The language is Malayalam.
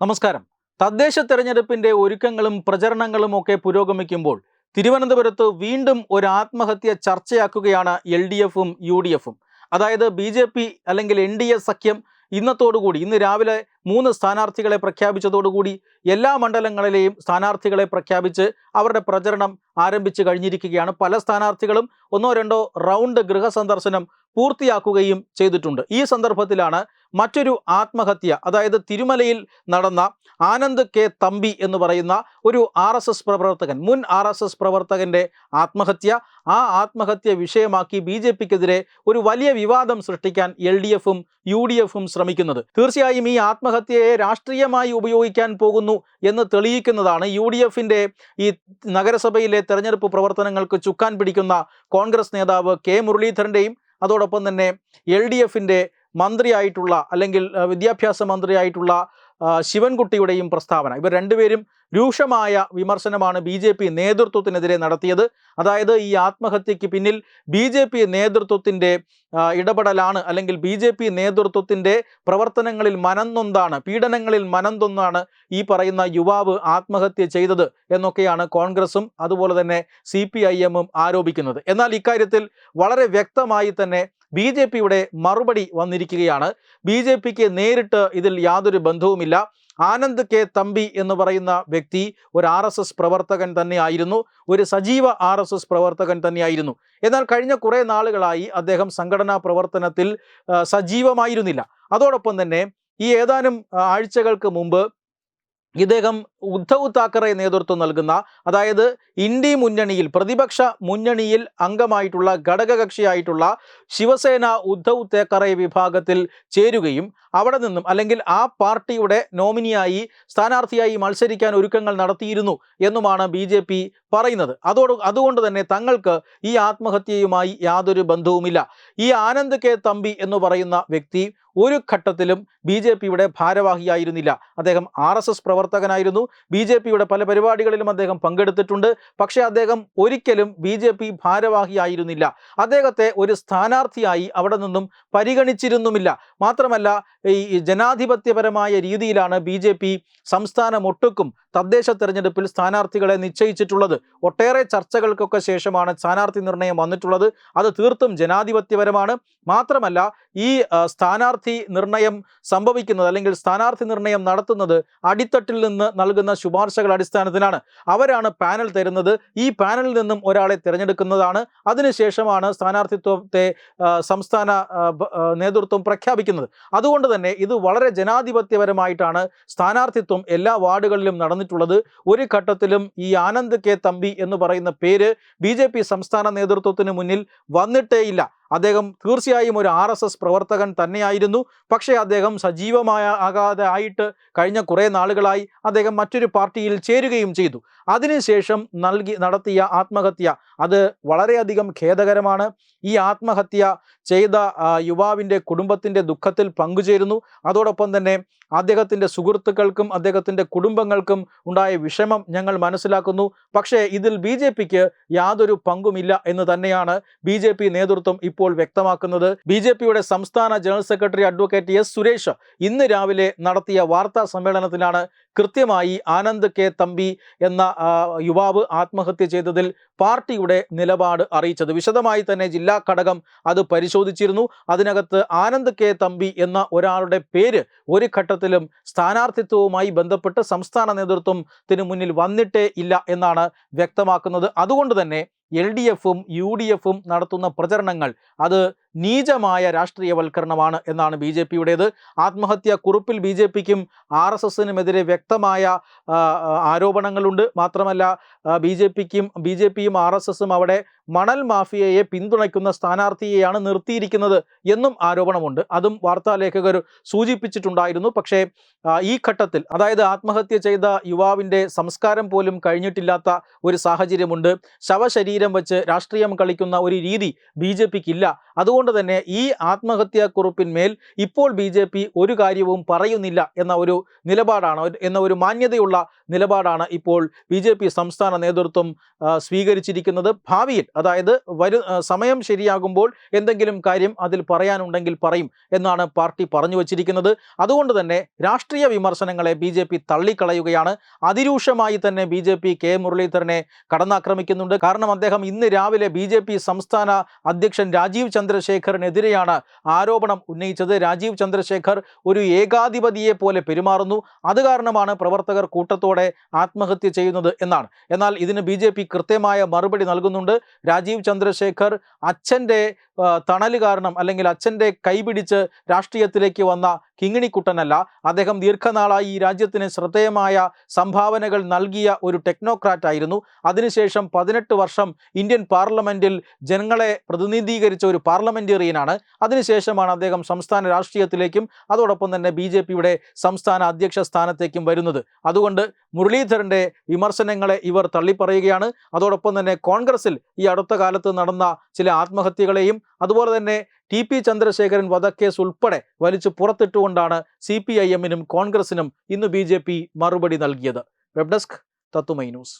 നമസ്കാരം. തദ്ദേശ തെരഞ്ഞെടുപ്പിന്റെ ഒരുക്കങ്ങളും പ്രചരണങ്ങളും ഒക്കെ പുരോഗമിക്കുമ്പോൾ തിരുവനന്തപുരത്ത് വീണ്ടും ഒരു ആത്മഹത്യ ചർച്ചയാക്കുകയാണ് എൽ ഡി എഫും യു ഡി എഫും. അതായത് ബി ജെ പി അല്ലെങ്കിൽ എൻ ഡി എ സഖ്യം ഇന്നത്തോടുകൂടി ഇന്ന് രാവിലെ മൂന്ന് സ്ഥാനാർത്ഥികളെ പ്രഖ്യാപിച്ചതോടുകൂടി എല്ലാ മണ്ഡലങ്ങളിലെയും സ്ഥാനാർത്ഥികളെ പ്രഖ്യാപിച്ച് അവരുടെ പ്രചരണം ആരംഭിച്ചു കഴിഞ്ഞിരിക്കുകയാണ്. പല സ്ഥാനാർത്ഥികളും ഒന്നോ രണ്ടോ റൗണ്ട് ഗൃഹസന്ദർശനം പൂർത്തിയാക്കുകയും ചെയ്തിട്ടുണ്ട്. ഈ സന്ദർഭത്തിലാണ് മറ്റൊരു ആത്മഹത്യ അതായത് തിരുമലയിൽ നടന്ന ആനന്ദ് കെ തമ്പി എന്ന് പറയുന്ന ഒരു ആർ എസ് എസ് പ്രവർത്തകൻ മുൻ ആർ എസ് എസ് പ്രവർത്തകന്റെ ആത്മഹത്യ. ആ ആത്മഹത്യ വിഷയമാക്കി ബി ജെ പിക്കെതിരെ ഒരു വലിയ വിവാദം സൃഷ്ടിക്കാൻ എൽ ഡി എഫും യു ഡി എഫും ശ്രമിക്കുന്നത്. തീർച്ചയായും ഈ ആത്മഹത്യയെ രാഷ്ട്രീയമായി ഉപയോഗിക്കാൻ പോകുന്നു എന്ന് തെളിയിക്കുന്നതാണ് യു ഡി എഫിന്റെ ഈ നഗരസഭയിലെ തെരഞ്ഞെടുപ്പ് പ്രവർത്തനങ്ങൾക്ക് ചുക്കാൻ പിടിക്കുന്ന കോൺഗ്രസ് നേതാവ് കെ മുരളീധരന്റെയും അതോടൊപ്പം തന്നെ എൽ ഡി എഫിന്റെ മന്ത്രിയായിട്ടുള്ള അല്ലെങ്കിൽ വിദ്യാഭ്യാസ മന്ത്രിയായിട്ടുള്ള ശിവൻകുട്ടിയുടെയും പ്രസ്താവന. ഇവർ രണ്ടുപേരും രൂക്ഷമായ വിമർശനമാണ് ബി ജെ പി നേതൃത്വത്തിനെതിരെ നടത്തിയത്. അതായത് ഈ ആത്മഹത്യയ്ക്ക് പിന്നിൽ ബി ജെ പി നേതൃത്വത്തിന്റെ ഇടപെടലാണ് അല്ലെങ്കിൽ ബി ജെ പി നേതൃത്വത്തിന്റെ പ്രവർത്തനങ്ങളിൽ മനംനൊന്താണ് പീഡനങ്ങളിൽ മനംതൊന്നാണ് ഈ പറയുന്ന യുവാവ് ആത്മഹത്യ ചെയ്തത് എന്നൊക്കെയാണ് കോൺഗ്രസും അതുപോലെ തന്നെ സി പി ഐ എമ്മും ആരോപിക്കുന്നത്. എന്നാൽ ഇക്കാര്യത്തിൽ വളരെ വ്യക്തമായി തന്നെ ബി ജെ പിയുടെ മറുപടി വന്നിരിക്കുകയാണ്. ബി ജെ പിക്ക് നേരിട്ട് ഇതിൽ യാതൊരു ബന്ധവുമില്ല. ആനന്ദ് കെ തമ്പി എന്ന് പറയുന്ന വ്യക്തി ഒരു ആർ എസ് എസ് പ്രവർത്തകൻ തന്നെയായിരുന്നു. ഒരു സജീവ ആർ എസ് എസ് പ്രവർത്തകൻ തന്നെയായിരുന്നു. എന്നാൽ കഴിഞ്ഞ കുറേ നാളുകളായി അദ്ദേഹം സംഘടനാ പ്രവർത്തനത്തിൽ സജീവമായിരുന്നില്ല. അതോടൊപ്പം തന്നെ ഈ ഏതാനും ആഴ്ചകൾക്ക് മുമ്പ് ഇദ്ദേഹം ഉദ്ധവ് താക്കറെ നേതൃത്വം നൽകുന്ന അതായത് ഇന്ത്യ മുന്നണിയിൽ പ്രതിപക്ഷ മുന്നണിയിൽ അംഗമായിട്ടുള്ള ഘടകകക്ഷിയായിട്ടുള്ള ശിവസേന ഉദ്ധവ് താക്കറെ വിഭാഗത്തിൽ ചേരുകയും അവിടെ നിന്നും അല്ലെങ്കിൽ ആ പാർട്ടിയുടെ നോമിനിയായി സ്ഥാനാർത്ഥിയായി മത്സരിക്കാൻ ഒരുക്കങ്ങൾ നടത്തിയിരുന്നു എന്നുമാണ് ബി ജെ പി പറയുന്നത്. അതോട് അതുകൊണ്ട് തന്നെ തങ്ങൾക്ക് ഈ ആത്മഹത്യയുമായി യാതൊരു ബന്ധവുമില്ല. ഈ ആനന്ദ് കെ തമ്പി എന്ന് പറയുന്ന വ്യക്തി ഒരു ഘട്ടത്തിലും ബി ജെ പിയുടെ ഭാരവാഹിയായിരുന്നില്ല. അദ്ദേഹം ആർ എസ് എസ് പ്രവർത്തകനായിരുന്നു. ബി ജെ പിയുടെ പല പരിപാടികളിലും അദ്ദേഹം പങ്കെടുത്തിട്ടുണ്ട്. പക്ഷേ അദ്ദേഹം ഒരിക്കലും ബി ജെ പി ഭാരവാഹിയായിരുന്നില്ല. അദ്ദേഹത്തെ ഒരു സ്ഥാനാർത്ഥിയായി അവിടെ നിന്നും പരിഗണിച്ചിരുന്നുമില്ല. മാത്രമല്ല ഈ ജനാധിപത്യപരമായ രീതിയിലാണ് ബി ജെ സംസ്ഥാനമൊട്ടുക്കും തദ്ദേശ തെരഞ്ഞെടുപ്പിൽ സ്ഥാനാർത്ഥികളെ നിശ്ചയിച്ചിട്ടുള്ളത്. ഒട്ടേറെ ചർച്ചകൾക്കൊക്കെ ശേഷമാണ് സ്ഥാനാർത്ഥി നിർണയം വന്നിട്ടുള്ളത്. അത് തീർത്തും ജനാധിപത്യപരമാണ്. മാത്രമല്ല ഈ സ്ഥാനാർത്ഥി നിർണയം സംഭവിക്കുന്നത് അല്ലെങ്കിൽ സ്ഥാനാർത്ഥി നിർണയം നടത്തുന്നത് അടിത്തട്ടിൽ നിന്ന് നൽകുന്ന ശുപാർശകൾ അടിസ്ഥാനത്തിലാണ്. അവരാണ് പാനൽ തരുന്നത്. ഈ പാനലിൽ നിന്നും ഒരാളെ തിരഞ്ഞെടുക്കുന്നതാണ്. അതിനുശേഷമാണ് സ്ഥാനാർത്ഥിത്വത്തെ സംസ്ഥാന നേതൃത്വം പ്രഖ്യാപിക്കുന്നത്. അതുകൊണ്ട് തന്നെ ഇത് വളരെ ജനാധിപത്യപരമായിട്ടാണ് സ്ഥാനാർത്ഥിത്വം എല്ലാ വാർഡുകളിലും നടന്നിട്ടുള്ളത്. ഒരു ഘട്ടത്തിലും ഈ ആനന്ദ് കെ തമ്പി എന്ന് പറയുന്ന പേര് ബി സംസ്ഥാന നേതൃത്വത്തിന് മുന്നിൽ വന്നിട്ടേയില്ല. അദ്ദേഹം തീർച്ചയായും ഒരു ആർ എസ് എസ് പ്രവർത്തകൻ തന്നെയായിരുന്നു. പക്ഷേ അദ്ദേഹം സജീവമായ ആകാതെ ആയിട്ട് കഴിഞ്ഞ കുറേ നാളുകളായി അദ്ദേഹം മറ്റൊരു പാർട്ടിയിൽ ചേരുകയും ചെയ്തു. അതിനുശേഷം നൽകി നടത്തിയ ആത്മഹത്യ അത് വളരെയധികം ഖേദകരമാണ്. ഈ ആത്മഹത്യ ചെയ്ത യുവാവിന്റെ കുടുംബത്തിന്റെ ദുഃഖത്തിൽ പങ്കുചേരുന്നു. അതോടൊപ്പം തന്നെ അദ്ദേഹത്തിന്റെ സുഹൃത്തുക്കൾക്കും അദ്ദേഹത്തിന്റെ കുടുംബങ്ങൾക്കും ഉണ്ടായ വിഷമം ഞങ്ങൾ മനസ്സിലാക്കുന്നു. പക്ഷേ ഇതിൽ ബി യാതൊരു പങ്കുമില്ല എന്ന് തന്നെയാണ് ബി നേതൃത്വം ഇപ്പോൾ വ്യക്തമാക്കുന്നത് ബി ജെ പിയുടെ സംസ്ഥാന general secretary advocate S Suresh ഇന്ന് രാവിലെ നടത്തിയ വാർത്താ സമ്മേളനത്തിലാണ് കൃത്യമായി ആനന്ദ് കെ തമ്പി എന്ന യുവാവ് ആത്മഹത്യ ചെയ്തതിൽ പാർട്ടിയുടെ നിലപാട് അറിയിച്ചത്. വിശദമായി തന്നെ ജില്ലാ ഘടകം അത് പരിശോധിച്ചിരുന്നു. അതിനകത്ത് ആനന്ദ് കെ തമ്പി എന്ന ഒരാളുടെ പേര് ഒരു ഘട്ടത്തിലും സ്ഥാനാർത്ഥിത്വവുമായി ബന്ധപ്പെട്ട് സംസ്ഥാന നേതൃത്വത്തിന് മുന്നിൽ വന്നിട്ടേ ഇല്ല എന്നാണ് വ്യക്തമാക്കുന്നത്. അതുകൊണ്ട് തന്നെ എൽ ഡി എഫും യു ഡി എഫും നടത്തുന്ന പ്രചരണങ്ങൾ. അത് നീചമായ രാഷ്ട്രീയവൽക്കരണമാണ് എന്നാണ് ബി ജെ പിയുടേത്. ആത്മഹത്യാ കുറിപ്പിൽ ബി ജെ പിക്കും ആർ എസ് എസിനുമെതിരെ വ്യക്തമായ ആരോപണങ്ങളുണ്ട്. മാത്രമല്ല ബി ജെ പിക്കും ബി ജെ പിയും ആർ എസ് എസും അവിടെ മണൽ മാഫിയയെ പിന്തുണയ്ക്കുന്ന സ്ഥാനാർത്ഥിയെയാണ് നിർത്തിയിരിക്കുന്നത് എന്നും ആരോപണമുണ്ട്. അതും വാർത്താലേഖകർ സൂചിപ്പിച്ചിട്ടുണ്ടായിരുന്നു. പക്ഷേ ഈ ഘട്ടത്തിൽ അതായത് ആത്മഹത്യ ചെയ്ത യുവാവിന്റെ സംസ്കാരം പോലും കഴിഞ്ഞിട്ടില്ലാത്ത ഒരു സാഹചര്യമുണ്ട്. ശവശരീരം വെച്ച് രാഷ്ട്രീയം കളിക്കുന്ന ഒരു രീതി ബി ജെ പിക്കില്ല. അതുകൊണ്ട് അതുകൊണ്ട് തന്നെ ഈ ആത്മഹത്യാക്കുറിപ്പിന്മേൽ ഇപ്പോൾ ബി ജെ പി ഒരു കാര്യവും പറയുന്നില്ല എന്ന ഒരു നിലപാടാണ് എന്ന ഒരു മാന്യതയുള്ള നിലപാടാണ് ഇപ്പോൾ ബി ജെ പി സംസ്ഥാന നേതൃത്വം സ്വീകരിച്ചിരിക്കുന്നത്. ഭാവിയിൽ അതായത് വരു സമയം ശരിയാകുമ്പോൾ എന്തെങ്കിലും കാര്യം അതിൽ പറയാനുണ്ടെങ്കിൽ പറയും എന്നാണ് പാർട്ടി പറഞ്ഞു വച്ചിരിക്കുന്നത്. അതുകൊണ്ട് തന്നെ രാഷ്ട്രീയ വിമർശനങ്ങളെ ബി ജെ പി തള്ളിക്കളയുകയാണ്. അതിരൂക്ഷമായി തന്നെ ബി ജെ പി കെ മുരളീധരനെ കടന്നാക്രമിക്കുന്നുണ്ട്. കാരണം അദ്ദേഹം ഇന്ന് രാവിലെ ബി ജെ പി സംസ്ഥാന അധ്യക്ഷൻ രാജീവ് ചന്ദ്രശേഖറിനെതിരെയാണ് ആരോപണം ഉന്നയിച്ചത്. രാജീവ് ചന്ദ്രശേഖർ ഒരു ഏകാധിപതിയെ പോലെ പെരുമാറുന്നു. അത് കാരണമാണ് പ്രവർത്തകർ കൂട്ടത്തോടെ ആത്മഹത്യ ചെയ്യുന്നത് എന്നാണ്. എന്നാൽ ഇതിന് ബി കൃത്യമായ മറുപടി നൽകുന്നുണ്ട്. രാജീവ് ചന്ദ്രശേഖർ അച്ഛന്റെ തണൽ കാരണം അല്ലെങ്കിൽ അച്ഛന്റെ കൈപിടിച്ച് രാഷ്ട്രീയത്തിലേക്ക് വന്ന കിങ്ങിണിക്കുട്ടനല്ല. അദ്ദേഹം ദീർഘനാളായി ഈ രാജ്യത്തിന് ശ്രദ്ധേയമായ സംഭാവനകൾ നൽകിയ ഒരു ടെക്നോക്രാറ്റ് ആയിരുന്നു. അതിനുശേഷം പതിനെട്ട് വർഷം ഇന്ത്യൻ പാർലമെന്റിൽ ജനങ്ങളെ പ്രതിനിധീകരിച്ച ഒരു പാർലമെന്റേറിയനാണ്. അതിനുശേഷമാണ് അദ്ദേഹം സംസ്ഥാന രാഷ്ട്രീയത്തിലേക്കും അതോടൊപ്പം തന്നെ ബി ജെ പിയുടെ സംസ്ഥാന അധ്യക്ഷ സ്ഥാനത്തേക്കും വരുന്നത്. അതുകൊണ്ട് മുരളീധരന്റെ വിമർശനങ്ങളെ ഇവർ തള്ളിപ്പറയുകയാണ്. അതോടൊപ്പം തന്നെ കോൺഗ്രസിൽ ഈ അടുത്ത കാലത്ത് നടന്ന ചില ആത്മഹത്യകളെയും അതുപോലെ തന്നെ ടി പി ചന്ദ്രശേഖരൻ വധക്കേസ് ഉൾപ്പെടെ വലിച്ചു പുറത്തിട്ടുകൊണ്ടാണ് സി പി ഐ എമ്മിനും കോൺഗ്രസിനും ഇന്ന് ബി ജെ പി മറുപടി നൽകിയത്. Web desk Thathumai news.